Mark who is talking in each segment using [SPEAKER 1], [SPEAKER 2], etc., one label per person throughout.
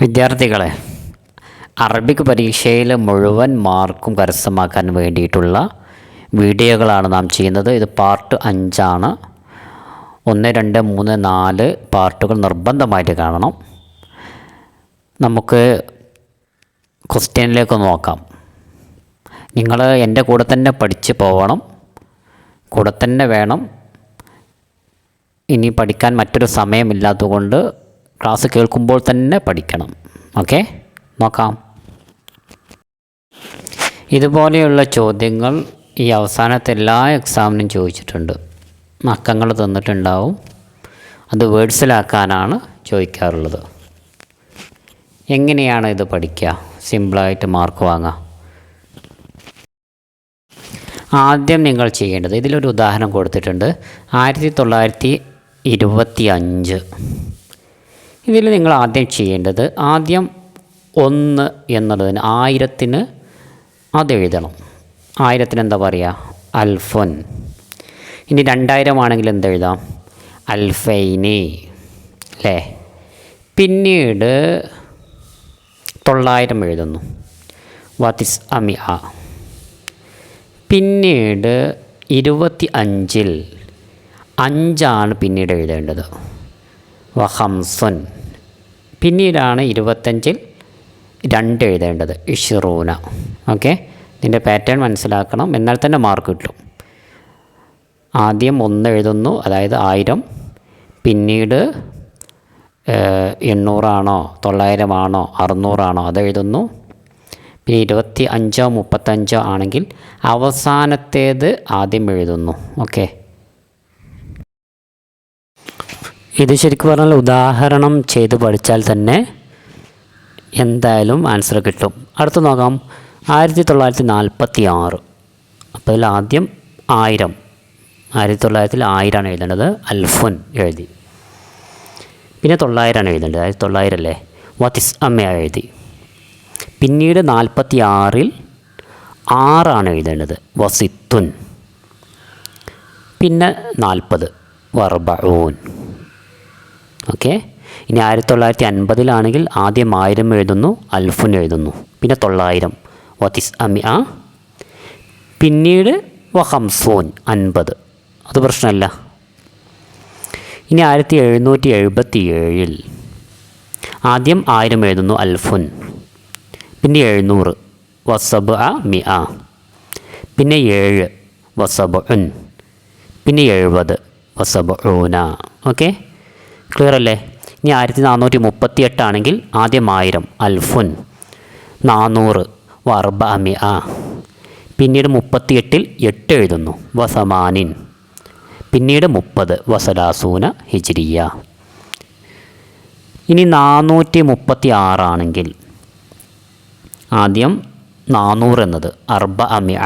[SPEAKER 1] വിദ്യാർത്ഥികളെ അറബിക് പരീക്ഷയിൽ മുഴുവൻ മാർക്കും കരസ്ഥമാക്കാൻ വേണ്ടിയിട്ടുള്ള വീഡിയോകളാണ് നാം ചെയ്യുന്നത്. ഇത് പാർട്ട് അഞ്ചാണ്. ഒന്ന് രണ്ട് മൂന്ന് നാല് പാർട്ടുകൾ നിർബന്ധമായിട്ട് കാണണം. നമുക്ക് ക്വസ്റ്റ്യനിലേക്ക് നോക്കാം. നിങ്ങൾ എന്റെ കൂടെ തന്നെ പഠിച്ച് പോകണം കൂടെ തന്നെ വേണം. ഇനി പഠിക്കാൻ മറ്റൊരു സമയമില്ലാത്തതുകൊണ്ട് ക്ലാസ് കേൾക്കുമ്പോൾ തന്നെ പഠിക്കണം. ഓക്കെ? നോക്കാം. ഇതുപോലെയുള്ള ചോദ്യങ്ങൾ ഈ അവസാനത്തെ എല്ലാ എക്സാമിനും ചോദിച്ചിട്ടുണ്ട്. അക്കങ്ങൾ തന്നിട്ടുണ്ടാവും. അത് വേഡ്സിലാക്കാനാണ് ചോദിക്കാറുള്ളത്. എങ്ങനെയാണ് ഇത് പഠിക്കുക? സിമ്പിളായിട്ട് മാർക്ക് വാങ്ങാം ആദ്യം നിങ്ങൾ ചെയ്യേണ്ടത് ഇതിലൊരു ഉദാഹരണം കൊടുത്തിട്ടുണ്ട്. ആയിരത്തി തൊള്ളായിരത്തി ഇരുപത്തി അഞ്ച് ഇതിൽ നിങ്ങൾ ആദ്യം ചെയ്യേണ്ടത് ആദ്യം ഒന്ന് എന്നുള്ളതിന് ആയിരത്തിന് അത് എഴുതണം. ആയിരത്തിന് എന്താ പറയുക? അൽഫുൻ. ഇനി രണ്ടായിരം ആണെങ്കിൽ എന്തെഴുതാം അൽഫൈനി. അല്ലേ പിന്നീട് തൊള്ളായിരം എഴുതുന്നു. വാത്തിസ് അമി ആ പിന്നീട് ഇരുപത്തി അഞ്ചിൽ അഞ്ചാണ് പിന്നീട് എഴുതേണ്ടത്. വഹംസുൻ പിന്നീടാണ് ഇരുപത്തഞ്ചിൽ രണ്ട് എഴുതേണ്ടത്. ഇഷ്റൂന. ഓക്കെ? ഇതിന്റെ പാറ്റേൺ മനസ്സിലാക്കണം. എന്നാൽ തന്നെ മാർക്ക് കിട്ടും. ആദ്യം ഒന്ന് എഴുതുന്നു. അതായത് ആയിരം. പിന്നീട് എണ്ണൂറാണോ? തൊള്ളായിരമാണോ? അറുന്നൂറാണോ? അത് എഴുതുന്നു. പിന്നെ ഇരുപത്തി അഞ്ചോ മുപ്പത്തഞ്ചോ ആണെങ്കിൽ അവസാനത്തേത് ആദ്യം എഴുതുന്നു. ഓക്കെ? ഇത് ശരിക്കും പറഞ്ഞാൽ ഉദാഹരണം ചെയ്ത് പഠിച്ചാൽ തന്നെ എന്തായാലും ആൻസർ കിട്ടും. അടുത്ത് നോക്കാം. ആയിരത്തി തൊള്ളായിരത്തി നാൽപ്പത്തി ആറ് അപ്പോൾ ഇതിൽ ആദ്യം ആയിരം. ആയിരത്തി തൊള്ളായിരത്തിൽ ആയിരമാണ് എഴുതേണ്ടത്. അൽഫുൻ എഴുതി. പിന്നെ തൊള്ളായിരമാണ് എഴുതേണ്ടത്. ആയിരത്തി തൊള്ളായിരം അല്ലേ വത്തിസ് അമ്മ എഴുതി. പിന്നീട് നാൽപ്പത്തി ആറിൽ ആറാണ് എഴുതേണ്ടത്. വസിത്തുൻ പിന്നെ നാൽപ്പത് വർബഊൻ ഓക്കെ ഇനി ആയിരത്തി തൊള്ളായിരത്തി അൻപതിലാണെങ്കിൽ ആദ്യം ആയിരം എഴുതുന്നു അൽഫുൻ എഴുതുന്നു. പിന്നെ തൊള്ളായിരം. വത്തിസ് അമി ആ പിന്നീട് വഹംസോൻ അൻപത്. അത് പ്രശ്നമല്ല. ഇനി ആയിരത്തി എഴുന്നൂറ്റി എഴുപത്തി ഏഴിൽ ആദ്യം ആയിരം എഴുതുന്നു അൽഫുൻ. പിന്നെ എഴുന്നൂറ്. വസബ് അ മി ആ പിന്നെ ഏഴ്. വസബ് ഉൻ പിന്നെ എഴുപത്. വസബ് ഊന ഓക്കെ ക്ലിയർ അല്ലേ? ഇനി ആയിരത്തി നാനൂറ്റി മുപ്പത്തി എട്ടാണെങ്കിൽ ആദ്യം ആയിരം അൽഫുൻ. നാനൂറ് വർബ അമി ആ പിന്നീട് മുപ്പത്തിയെട്ടിൽ എട്ട് എഴുതുന്നു വസമാനിൻ. പിന്നീട് മുപ്പത് വസലാസൂന ഹിജിരിയ. ഇനി നാനൂറ്റി മുപ്പത്തി ആറാണെങ്കിൽ ആദ്യം നാനൂറ് എന്നത് അർബ അമിയ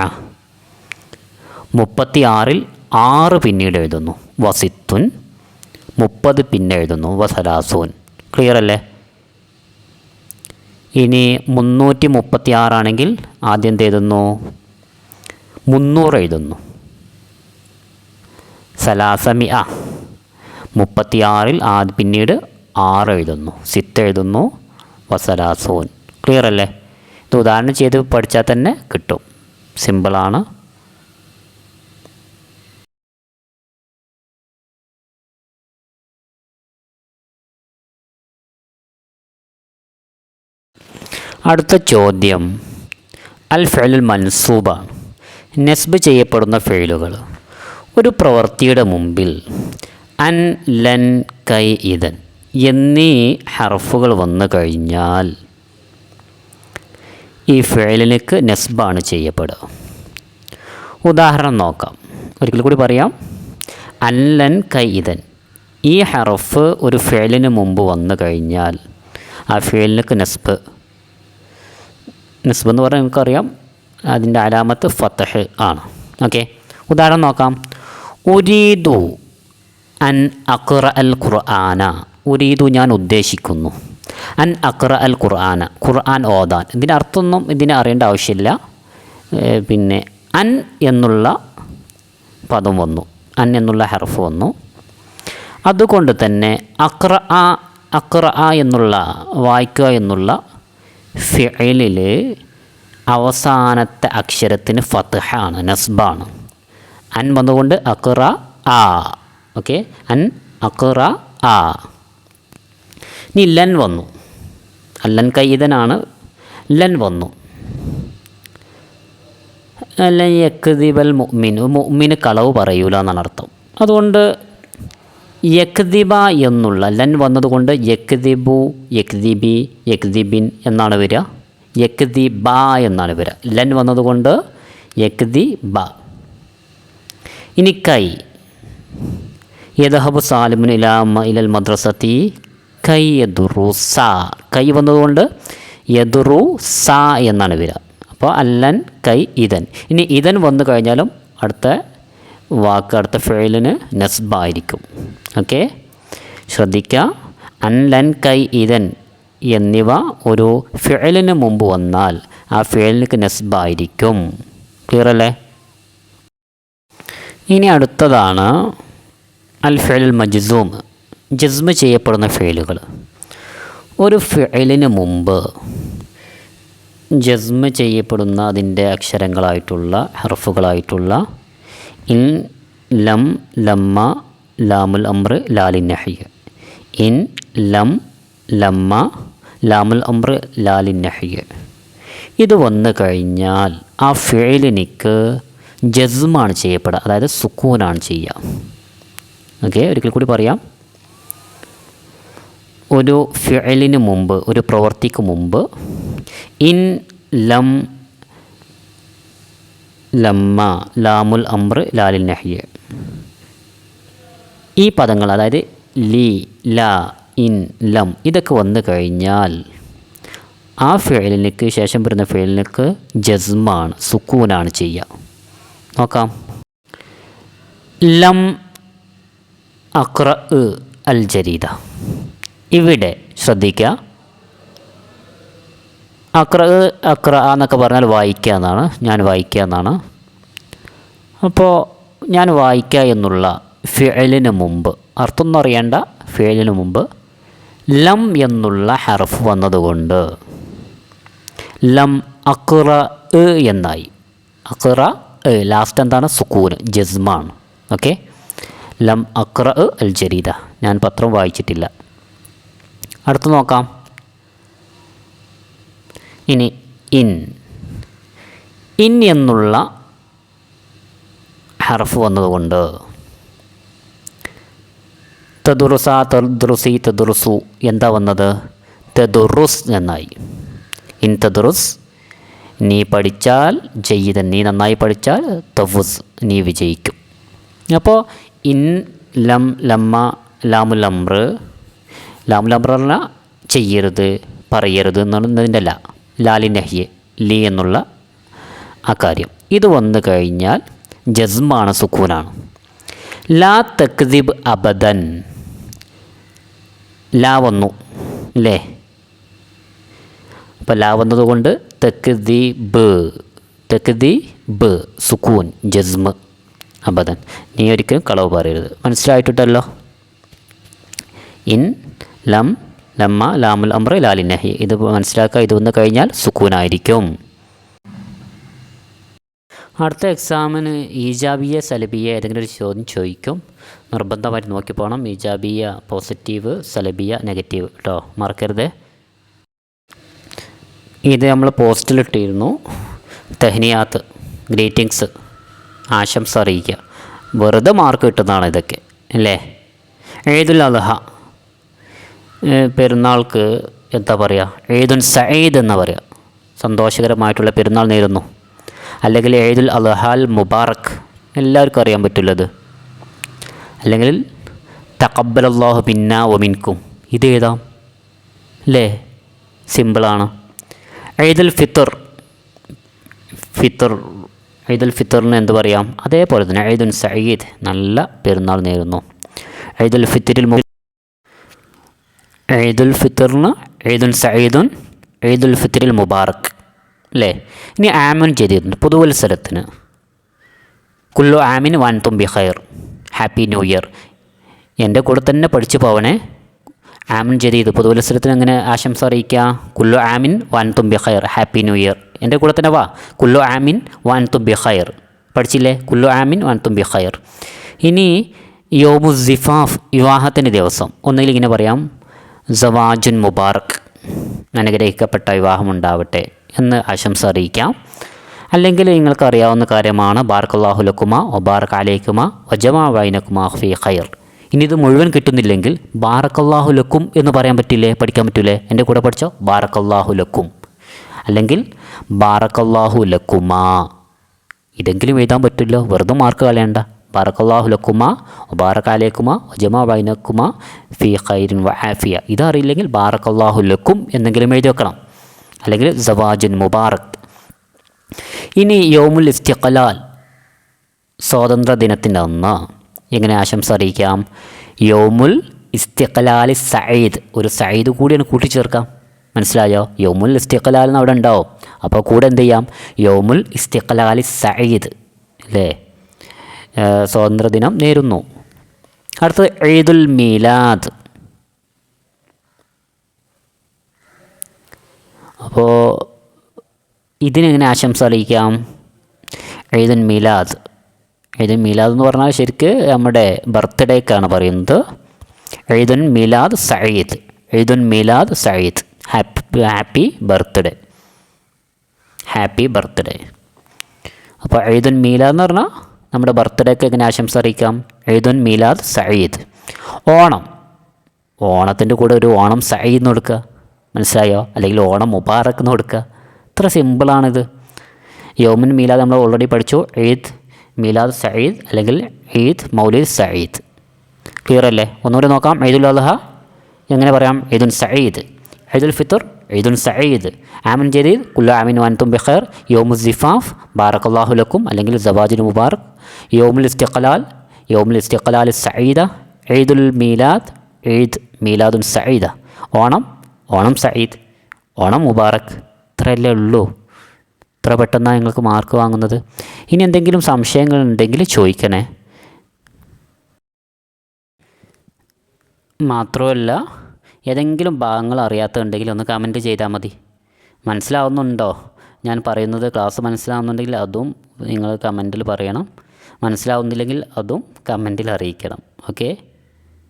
[SPEAKER 1] മുപ്പത്തി ആറിൽ ആറ് പിന്നീട് എഴുതുന്നു വസിത്തുൻ. മുപ്പത് പിന്നെ എഴുതുന്നു. വസലാസൂൻ ക്ലിയർ അല്ലേ? ഇനി മുന്നൂറ്റി മുപ്പത്തി ആറാണെങ്കിൽ ആദ്യം എന്ത് എഴുതുന്നു? മുന്നൂറ് എഴുതുന്നു. സലാസമി ആ മുപ്പത്തിയാറിൽ ആ പിന്നീട് ആറ് എഴുതുന്നു. സിത്ത് എഴുതുന്നു. വസലാസൂൻ ക്ലിയർ അല്ലേ? ഇത് ഉദാഹരണം ചെയ്ത് പഠിച്ചാൽ തന്നെ കിട്ടും. സിമ്പിളാണ് അടുത്ത ചോദ്യം. അൽ ഫെലുൽ മൻസൂബ നെസ്ബ് ചെയ്യപ്പെടുന്ന ഫെയിലുകൾ ഒരു പ്രവൃത്തിയുടെ മുമ്പിൽ അൻ ലൻ കൈ ഇതൻ എന്നീ ഹർഫുകൾ വന്നു കഴിഞ്ഞാൽ ഈ ഫെയിലിനേക്ക് നെസ്ബാണ് ചെയ്യപ്പെടുക. ഉദാഹരണം നോക്കാം. ഒരിക്കൽ കൂടി പറയാം. അൻ ലൻ കൈ ഇതൻ ഈ ഹറഫ് ഒരു ഫെയിലിന് മുമ്പ് വന്നു കഴിഞ്ഞാൽ ആ ഫെയിലിനേക്ക് നെസ്ബ് നിസ്ബ് എന്ന് പറഞ്ഞാൽ നിങ്ങൾക്കറിയാം അതിന്റെ അലാമത്ത് ഫത്തഹ് ആണ്. ഓക്കെ? ഉദാഹരണം നോക്കാം. ഉരീദു അൻ അക്ര അൽ ഖുർആന. ഉരീദു ഞാൻ ഉദ്ദേശിക്കുന്നു. അൻ അക്ര അൽ ഖുർആന. ഖുർആൻ ഓതാൻ. ഇതിന്റെ അർത്ഥമൊന്നും ഇതിനെ അറിയേണ്ട ആവശ്യമില്ല. പിന്നെ അൻ എന്നുള്ള പദം വന്നു. അൻ എന്നുള്ള ഹർഫ് വന്നു. അതുകൊണ്ട് തന്നെ അക്ര ആ അക്ര എന്നുള്ള വായിക്കുക എന്നുള്ള ഫിലിൽ അവസാനത്തെ അക്ഷരത്തിന് ഫത്ഹാണ് നസ്ബാണ്. അൻ വന്നുകൊണ്ട് അക്റ ആ. ഓക്കെ? അൻ അക്റ ആ. ഇനി ലൻ വന്നു. അല്ലൻ കയ്യിതനാണ് ലൻ വന്നു. അല്ല യക്തിബൽ മുഅ്മിനു മുഅ്മിന് കളവ് പറയൂല എന്നാണ് അർത്ഥം അതുകൊണ്ട് യക്തിബ എന്നുള്ള ലൻ വന്നതുകൊണ്ട് യക്തിബു യക്തിബി യക്തിബിൻ എന്നാണ് വരിക. യക്തിബ എന്നാണ് വരിക. ലൻ വന്നതുകൊണ്ട് യക്തിബ ഇനി കൈ. യദഹബു സാലിമുൻ ഇലാമ ഇലൽ മദ്രസത്തി കൈ യദുറു സ. കൈ വന്നതുകൊണ്ട് യദുറു സ എന്നാണ് വരിക. അപ്പോൾ അല്ലൻ കൈ ഇതൻ. ഇനി ഇതൻ വന്നു കഴിഞ്ഞാലും അടുത്ത വാക്ക് അടുത്ത ഫേലിന് നസ്ബായിരിക്കും. ഓക്കെ? ശ്രദ്ധിക്കുക അൻലൻ കൈ ഇതൻ എന്നിവ ഒരു ഫിഴലിന് മുമ്പ് വന്നാൽ ആ ഫിഴലിന് നസ്ബായിരിക്കും. ക്ലിയർ അല്ലേ? ഇനി അടുത്തതാണ് അൽ ഫിഴൽ മജ്സൂം. ജസ്മ ചെയ്യപ്പെടുന്ന ഫിഴലുകൾ ഒരു ഫിഴലിന് മുമ്പ് ജസ്മ ചെയ്യപ്പെടുന്ന അതിന്റെ അക്ഷരങ്ങളായിട്ടുള്ള ഹർഫുകളായിട്ടുള്ള ഇൻ ലം ലമ്മ ലാമുൽ അമ്ര ലാലിൻ നഹിയ. ഇൻ ലം ലമ്മ ലാമുൽ അമ്ര ലാലിൻ നഹിയ. ഇത് വന്നു കഴിഞ്ഞാൽ ആ ഫിഴലിനിക്ക് ജസ്മാണ് ചെയ്യപ്പെടുക അതായത് സുക്കൂനാണ് ചെയ്യുക. ഓക്കെ ഒരിക്കൽ കൂടി പറയാം. ഒരു ഫിഴലിന് മുമ്പ് ഒരു പ്രവർത്തിക്ക് മുമ്പ് ഇൻ ലം ലമ്മ ലാമുൽ അമ്ര ലാലിൽ നഹിയ. ഈ പദങ്ങൾ അതായത് ലി ല ഇൻ ലം ഇതൊക്കെ വന്നു കഴിഞ്ഞാൽ ആ ഫേലിനക്ക് ശേഷം വരുന്ന ഫേലിനക്ക് ജസ്മാണ് സുക്കൂനാണ് ചെയ്യുക. നോക്കാം. ലം അക്ര അൽ ജരീദ. ഇവിടെ ശ്രദ്ധിക്കുക. അക്ര അക്ര എന്നൊക്കെ പറഞ്ഞാൽ വായിക്കുക എന്നാണ്. ഞാൻ വായിക്കുക എന്നാണ്. അപ്പോൾ ഞാൻ വായിക്കുക എന്നുള്ള ഫിഴലിന് മുമ്പ് അർത്ഥം അറിയേണ്ട ഫിഴലിന് മുമ്പ് ലം എന്നുള്ള ഹർഫ് വന്നതുകൊണ്ട് ലം അക്ര എ എന്നായി. അക്ര എ ലാസ്റ്റ് എന്താണ്? സുക്കൂന് ജസ്മാണ്. ഓക്കെ? ലം അക്ര എ അൽ ജരീദ ഞാൻ പത്രം വായിച്ചിട്ടില്ല. അടുത്ത് നോക്കാം. ഇനി ഇൻ. ഇൻ എന്നുള്ള ഹർഫ് വന്നതുകൊണ്ട്. തദുറുസ തദ്റുസി തദുറുസു. എന്താ വന്നത്? തദുറുസ് എന്നായി ഇൻ തദുറുസ് നീ പഠിച്ചാൽ ജയ്യിതൻ നീ നന്നായി പഠിച്ചാൽ തവുസ് നീ വിജയിക്കും. അപ്പോൾ ഇൻ ലം ലമ്മ ലാമു ലമ്ര ലാമു പറഞ്ഞാൽ ചെയ്യരുത് പറയരുത് എന്നതിന്റെ അല്ല. ലാലി നഹിയെ ലി എന്നുള്ള ആ കാര്യം. ഇത് വന്നു കഴിഞ്ഞാൽ ജസ്മാണ് സുക്കൂനാണ്. ലാ തക്ദിബ് അബദൻ. ലാ വന്നു അല്ലേ അപ്പോൾ ലാ വന്നതുകൊണ്ട് തക്ദി ബ് തക്ദി ബ് സുക്കൂൻ ജസ്മ് അബദൻ. നീ ഒരിക്കലും കളവ് പറയരുത്. മനസ്സിലായിട്ടുണ്ടല്ലോ? ഇൻ ലം ലമ്മ ലാമുൽ അമ്ര ലാലിനഹി ഇത് മനസ്സിലാക്കുക ഇത് വന്നു കഴിഞ്ഞാൽ സുക്കൂനായിരിക്കും. അടുത്ത എക്സാമിന് ഈജാബിയ സലബിയ ഏതെങ്കിലും ഒരു ചോദ്യം ചോദിക്കും. നിർബന്ധമായിട്ട് നോക്കി പോകണം ഈജാബിയ പോസിറ്റീവ് സലബിയ നെഗറ്റീവ് കേട്ടോ മറക്കരുത്. ഇത് നമ്മൾ പോസ്റ്റിലിട്ടിരുന്നു തെഹ്നിയാത്ത് ഗ്രീറ്റിങ്സ് ആശംസ അറിയിക്കുക. വെറുതെ മാർക്ക് കിട്ടുന്നതാണ് ഇതൊക്കെ അല്ലേ? ഏതുൽ അദ്ഹ. പെരുന്നാൾക്ക് എന്താ പറയുക ഏതുൻ സയ്യിദ് എന്ന് പറയുക സന്തോഷകരമായിട്ടുള്ള പെരുന്നാൾ നേരുന്നു. അല്ലെങ്കിൽ ഏതുൽ അലഹാൽ മുബാറക്. എല്ലാവർക്കും അറിയാൻ പറ്റുള്ളത്. അല്ലെങ്കിൽ തക്കബൽ അള്ളാഹു പിന്ന മിൻകും. ഇത് ഏതാം അല്ലേ സിമ്പിളാണ്. ഈദുൽ ഫിത്തർ ഫിത്തർ ഈദുൽ ഫിത്തറിന് എന്ത് പറയാം? അതേപോലെ തന്നെ ഈദുൻ സയ്യിദ് നല്ല പെരുന്നാൾ നേരുന്നു. ഈദുൽ ഫിത്തറിൽ ഈദുൽ ഫിത്തറിന് ഈദുൻ സയ്യിദുൻ ഈദുൽ ഫിത്തറിൽ മുബാറക് അല്ലേ? ഇനി ആമുൻ ചെയ്തിരുന്നു പുതുവത്സരത്തിന്. കുല്ലു ആമിൻ വൻ തുമ്പി ഖൈർ ഹാപ്പി ന്യൂ ഇയർ. എന്റെ കൂടെ തന്നെ പഠിച്ചു പോവണേ. ആമിൻ ജദീദ് പുതുവത്സരത്തിന് എങ്ങനെ ആശംസ അറിയിക്കുക? കുല്ലു ആമിൻ വാൻ തുമ്പി ഖൈർ ഹാപ്പി ന്യൂ ഇയർ. എന്റെ കൂടെ തന്നെ വാ. കുല്ലു ആമിൻ വാൻ തുമ്പി ഖൈർ പഠിച്ചില്ലേ? കുല്ലു ആമിൻ വാൻ തുമ്പി ഖൈർ ഇനി യോമു സിഫാഫ് വിവാഹത്തിന്റെ ദിവസം. ഒന്നുകിൽ ഇങ്ങനെ പറയാം. സവാജുൻ മുബാറക്. അനുഗ്രഹിക്കപ്പെട്ട വിവാഹമുണ്ടാവട്ടെ എന്ന് ആശംസ അറിയിക്കാം. അല്ലെങ്കിൽ നിങ്ങൾക്കറിയാവുന്ന കാര്യമാണ് ബാർക്കല്ലാഹു ലക്കുമ ഒബാർക്ക് അലൈക്കുമ വജമാ വൈനക്കുമ ഫി ഖൈർ. ഇനി ഇത് മുഴുവൻ കിട്ടുന്നില്ലെങ്കിൽ ബാറക്കല്ലാഹു ലക്കും എന്ന് പറയാൻ പറ്റില്ലേ? പഠിക്കാൻ പറ്റൂലേ? എന്റെ കൂടെ പഠിച്ചോ? ബാറക്കല്ലാഹു ലക്കും. അല്ലെങ്കിൽ ബാറക്കല്ലാഹു ലക്കുമാ. ഇതെങ്കിലും എഴുതാൻ പറ്റില്ലോ വെറുതെ മാർക്ക് കളയണ്ട. ബാറക്കല്ലാഹു ലക്കുമ ബാറക്കാലേക്കുമ ജമാ ബൈനക്കുമ ഫി ഖൈരിൻ വ ആഫിയ ഇതറിയില്ലെങ്കിൽ ബാറക്കല്ലാഹുലക്കും എന്നെങ്കിലും എഴുതി വെക്കണം. അല്ലെങ്കിൽ സവാജുൻ മുബാറക്. ഇനി യോമുൽ ഇസ്തിഖലാൽ സ്വാതന്ത്ര്യ ദിനത്തിന്റെ അന്ന്. എങ്ങനെ ആശംസ അറിയിക്കാം? യോമുൽ ഇസ്തിഖലാലി സയ്യിദ് ഒരു സയ്യിദ് കൂടിയാണ് കൂട്ടിച്ചേർക്കാം. മനസ്സിലായോ? യോമുൽ ഇസ്തിഖലാൽ എന്ന് അവിടെ ഉണ്ടാവും. അപ്പോൾ കൂടെ എന്ത് ചെയ്യാം? യോമുൽ ഇസ്തിഖലാലി സയ്യിദ് അല്ലേ? സ്വാതന്ത്ര്യദിനം നേരുന്നു. അടുത്തത് ഈദുൽ മീലാദ്. അപ്പോൾ ഇതിനെങ്ങനെ ആശംസ അറിയിക്കാം ഈദുൽ മീലാദ്. ഈദുൽ മീലാദ് എന്ന് പറഞ്ഞാൽ ശരിക്ക് നമ്മുടെ ബർത്ത്ഡേക്കാണ് പറയുന്നത്. Eid ul Milad Sayyid Eid ul Milad Sayyid happy happy birthday. Happy birthday. അപ്പോൾ ഈദുൽ മീലാദ് എന്ന് പറഞ്ഞാൽ നമ്മുടെ ബർത്ത്ഡേക്ക് എങ്ങനെ ആശംസ അറിയിക്കാം എഴുതുൻ മീലാദ് സയ്യിദ് ഓണം. ഓണത്തിന്റെ കൂടെ ഒരു ഓണം സയ്യിദ് എന്ന് കൊടുക്കുക. മനസ്സിലായോ? അല്ലെങ്കിൽ ഓണം മുബാറക്ക് എന്ന് കൊടുക്കുക. ഇത്ര സിമ്പിളാണിത് യോമിൻ മീലാദ് നമ്മൾ ഓൾറെഡി പഠിച്ചു. ഈദ് മീലാദ് സയ്യിദ് അല്ലെങ്കിൽ ഈദ് മൗലിദ് സയ്യിദ് ക്ലിയർ അല്ലേ? ഒന്നുകൂടി നോക്കാം. ഈദുൽ അദ്ഹ. എങ്ങനെ പറയാം? ഈദുൻ സയ്യിദ് ഈദുൽ ഫിത്തർ ഈദുൻ സയ്യിദ് ആമിൻ ജദീദ് കുല്ല ആമിൻ വൻതും ബിഖർ യോമു സിഫാഫ് ബാറക്കല്ലാഹു ലക്കും അല്ലെങ്കിൽ സവാജുൽ മുബാറക് യോമുൽ ഇസ്തിഖലാൽ യോമുൽ ഇസ്തിഖലാൽ സയ്യിദ ഈദുൽ മീലാദ് ഈദ് മീലാദുൻ സയ്യിദ ഓണം. ഓണം സയ്യിദ് ഓണം മുബാറക്. ഇത്രയല്ലേ ഉള്ളൂ. ഇത്ര പെട്ടെന്നാണ് നിങ്ങൾക്ക് മാർക്ക് വാങ്ങുന്നത്. ഇനി എന്തെങ്കിലും സംശയങ്ങൾ ഉണ്ടെങ്കിൽ ചോദിക്കണേ. മാത്രമല്ല ഏതെങ്കിലും ഭാഗങ്ങൾ അറിയാത്തതുണ്ടെങ്കിൽ ഒന്ന് കമന്റ് ചെയ്താൽ മതി. മനസ്സിലാവുന്നുണ്ടോ? ഞാൻ പറയുന്നത് ക്ലാസ് മനസ്സിലാവുന്നുണ്ടെങ്കിൽ അതും നിങ്ങൾ കമന്റിൽ പറയണം. മനസ്സിലാവുന്നില്ലെങ്കിൽ അതും കമന്റിൽ അറിയിക്കണം. ഓക്കെ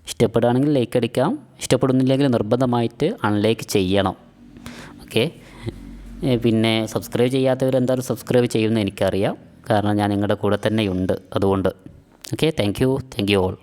[SPEAKER 1] ഇഷ്ടപ്പെടുകയാണെങ്കിൽ ലൈക്ക് അടിക്കാം. ഇഷ്ടപ്പെടുന്നില്ലെങ്കിൽ നിർബന്ധമായിട്ട് അൺലൈക്ക് ചെയ്യണം. ഓക്കെ പിന്നെ സബ്സ്ക്രൈബ് ചെയ്യാത്തവർ എന്തായാലും സബ്സ്ക്രൈബ് ചെയ്യുമെന്ന് എനിക്കറിയാം. കാരണം ഞാൻ നിങ്ങളുടെ കൂടെ തന്നെയുണ്ട്. അതുകൊണ്ട്. Okay thank you thank you all